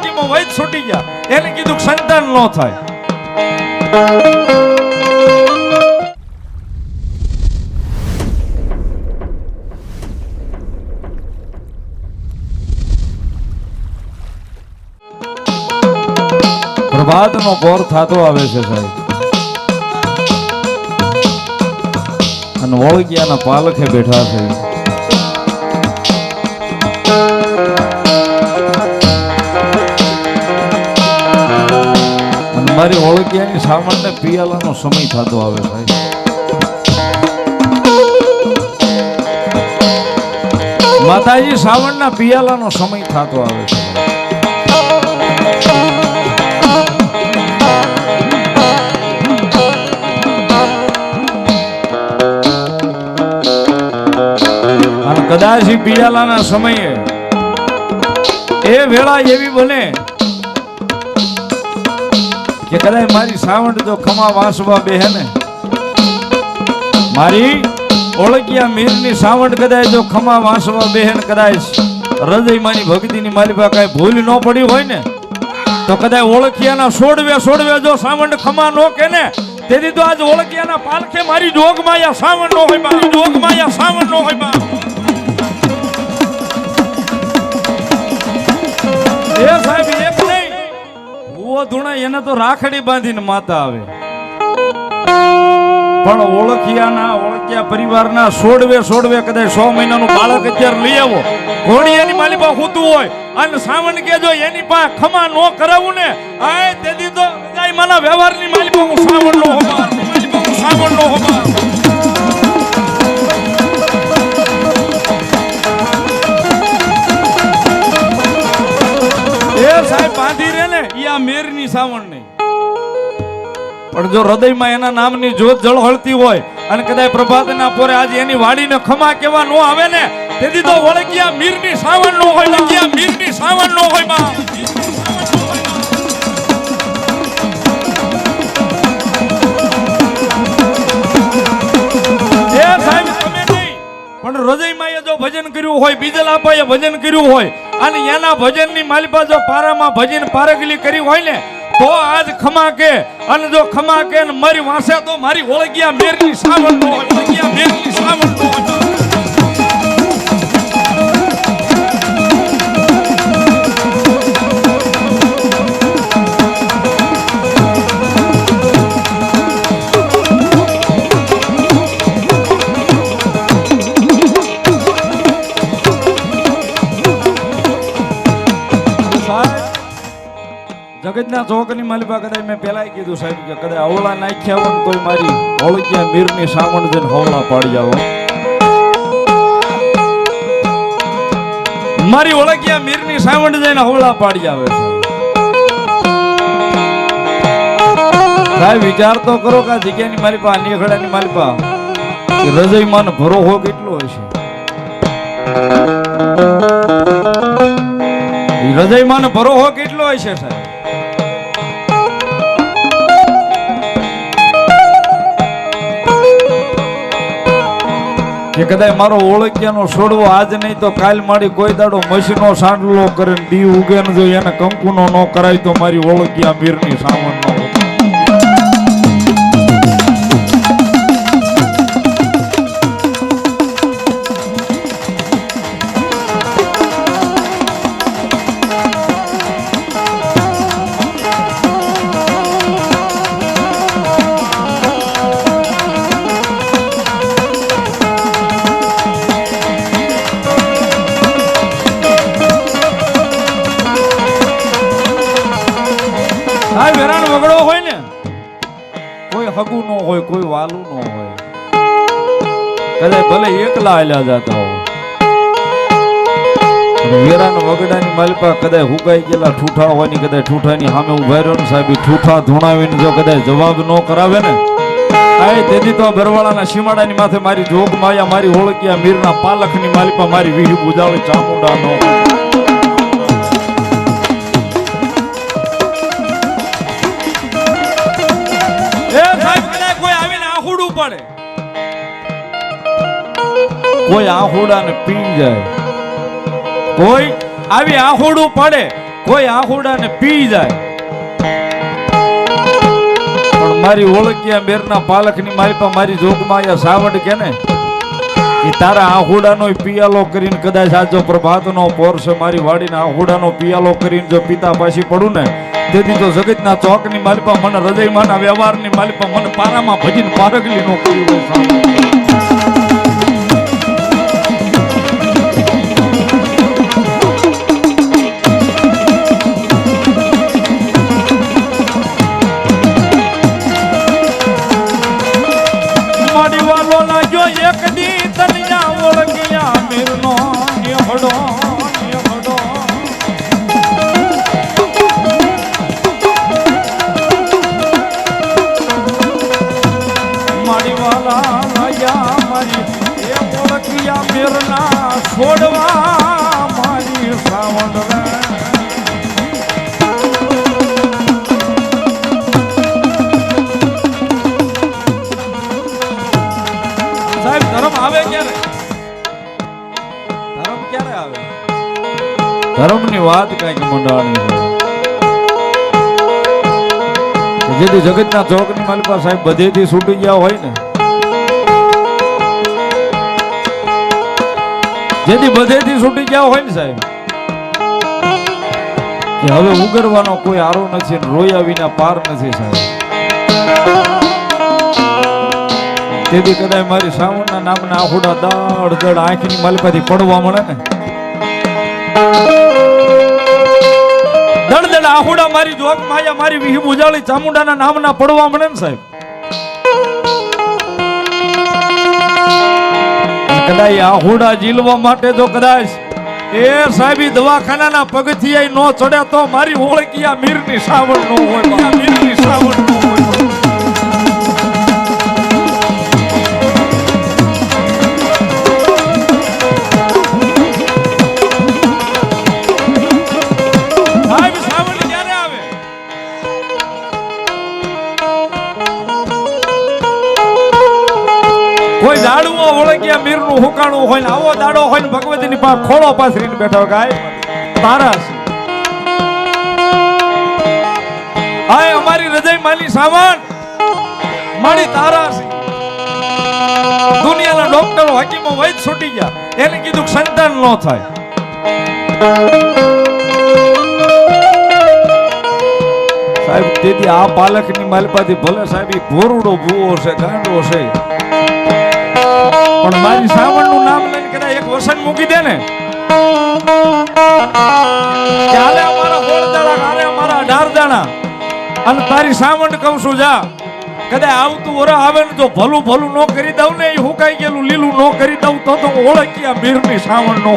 બાકીમાં વૈદ છૂટી ગયા. એને કીધું સંતાન ન થાય. પ્રભાતનો પોર થતો આવે છે સાહેબ. અને વળગ્યાના પાલખે બેઠા છે. મારી ઓળખીયાની સામાન્ય પિયાલાનો સમય થતો આવે સાહેબ માતાજી, સાવણના પિયાલાનો સમય થતો આવે છે. કદાચ પિયાલાના સમયે એ વેળા એવી બને કે કદાચ મારી સાવંડ જો ખમા વાંસવા બેહે ને? મારી ઓળખ્યા મીરની સાવંડ કદાચ જો ખમા વાંસવા બેહે ને કદાચ હૃદયમાંની ભક્તિની મારી પાસે કાંઈ ભૂલ ન પડી હોય ને? તો કદાચ ઓળખિયાના સોડવે સોડવે જો સાવંડ ખમા નો કે ને? તેથી તો આજ ઓળખિયાના પાલખે મારી જોગમાયા સાવંડ નો હોય મારી જોગમાયા સાવંડ નો હોય એ સાહેબ એક નહીં ભૂવો ધૂણા એને તો રાખડી બાંધીને માતા આવે. પણ ઓળખિયાના, ઓળખ્યા પરિવારના સોડવે સોડવે કદાચ સો મહિનાનું બાળક અત્યારે લઈ આવો. ઘોડિયાની માલી પાસે હોતું હોય. અને સાવણ કે જો એની પાસે ખમા નો કરાવું ને. આય તેથી તો જાય, મારા વ્યવહારની માલી પાસે હું સાવણ નો હોબાર સાવણ નો હોબાર નહીં પણ જો હૃદયમાં એના નામની જોત જળહળતી હોય અને કદાચ પ્રભાતના પોરે આજે એની વાડીને ખમા કેવા નો આવે ને, તેથી તો વળગ્યા મીરની સાવણ નો હોય, વળગ્યા મીરની સાવણ નો હોય, માં. પણ હૃદયમાં એ જો ભજન કર્યું હોય બીજલ આપાએ ભજન કર્યું હોય, અને એના ભજનની માલિપા જો પારામાં ભજન પારગલી કરી હોય ને તો આજ ખમા કે, અને જો ખમા કે મારી વાંસે તો મારી ઓળગ્યા મેરની સાવણ ઓળગ્યા મેરની સાવણ નો હોય ચોકની માલિપા કદાચ મેં પેલા કીધું સાહેબ કે કદાચ અવળા નાખ્યા હોય તોય મારી ઓળખ્યા મીરની સાવણ જઈને હોળા પાડી જાવ મારી ઓળખ્યા મીરની સાવણ જઈને હવળા પાડી આવે છે સાહેબ, વિચાર તો કરો કે આ જગ્યાની મારી પા નીખડાની મારી પા હૃદયમાં ભરો ભરોહો કેટલો હશે હૃદયમાં ભરો ભરોહો કેટલો હશે સાહેબ. કે કદાચ મારો ઓળખ્યાનો છોડવો આજ નહીં તો કાલ મારી કોઈ દાડો મસીનો સાંડલો કરે દી ઉગે ને જો એને કંકુનો ન કરાય તો મારી ઓળખ્યા મીરની સાવણ કોઈ નો હોય, કોઈ વાલું નો હોય. કદાચ ભલે એકલા આલ્યા જતા હોય. વેરાણ વગડાની માલિપા કદાચ હુકાઈ ગયેલા ઠૂઠા હોયની કદાચ ઠૂઠાની સામે ઊભા રહ્યો ને સાહેબ ઠૂઠા ધૂણાવીને જો કદાચ જવાબ ન કરાવે ને, આય તેથી તો બરવાળાના સીમાડાની માથે મારી જોગ માયા, મારી ઓળખ્યા મીરના પાલખની માલિપા મારી વીહી બુજાવળી ચામુંડા નો કોઈ આહુડાને પી જાય. કોઈ આવી આહુડું પડે, કોઈ આહુડાને પી જાય. પણ મારી ઓળખ્યા મેરના પાલખની મારી મારી જોગમાં અહીંયા સાવડ કે ને? એ તારા આહુડાનો પિયાલો કરીને કદાચ આ જો પ્રભાતનો પોરશે મારી વાડીને આહુડાનો પિયાલો કરીને જો પિતા પાછી પડું ને, તેથી તો જગતના ચોકની માલિપા મને હૃદયમાંના વ્યવહારની માલિપા મને પારામાં ભજીને પારગલી નો કર્યું વાલા મારી, એ ઓળખિયા મેરના છોડવા મારી સાવણ સાહેબ, ધર્મ આવે ક્યારે? ધર્મ ક્યારે આવે? ધર્મની વાત કંઈક મંડાણી કે જેથી જગતના ચોકની માલિકા સાહેબ બધેથી છૂટી ગયા હોય ને જેથી બધેથી છૂટી ગયા હોય ને સાહેબ. કે હવે ઉગરવાનો કોઈ આરો નથી રોયા વિના પાર નથી સાહેબ. તેથી કદાચ મારી શ્રાવણના નામના આહુડા દડ દડ આંખની માલિકાથી પડવા મળે ને. દડ દડ આહુડા મારી જોગ માયા મારી વિહી ઉજાળી ચામુંડાના નામના પડવા મળે ને સાહેબ. કદાચ આહુડા જીલવા માટે જો કદાચ એ સાહેબી દવાખાનાના પગથિયા નો ચડ્યા તો મારી ઓળખી આ મીરની શ્રાવણ નો હોય મીરની શ્રાવણ નો ઓળખ્યા હુકાણું હોય ને આવો દાડો હોય ને ભગવતીની પાસે ખોળો પાથરીને બેઠો ગાય. તારા હાય, અમારી હૃદય માની સાવણ. મારી તારા દુનિયાના ડોક્ટરો હકીમો વૈદ છૂટી ગયા. એને કીધું સંતાન ન થાય. સાહેબ, તેથી આ પાલકની માલપાથી ભલે સાહેબ ભોરુડો ભૂવો છે, ગાંડો છે પણ મારી શ્રાવણનું નામ લઈને કદાચ એક વસન મૂકી દે ને. ચાલે અમારા સોળ દાડા હાલે અમારા અઢાર દાડા અને તારી શ્રાવણ કહું છું, જા. કદાચ આવતું વર આવે ને તો ભલું ભલું નો કરી દઉં ને, એ હુકાઈ ગયેલું લીલું નો કરી દઉં, તો તો ઓળખી આ મીરની શ્રાવણ નો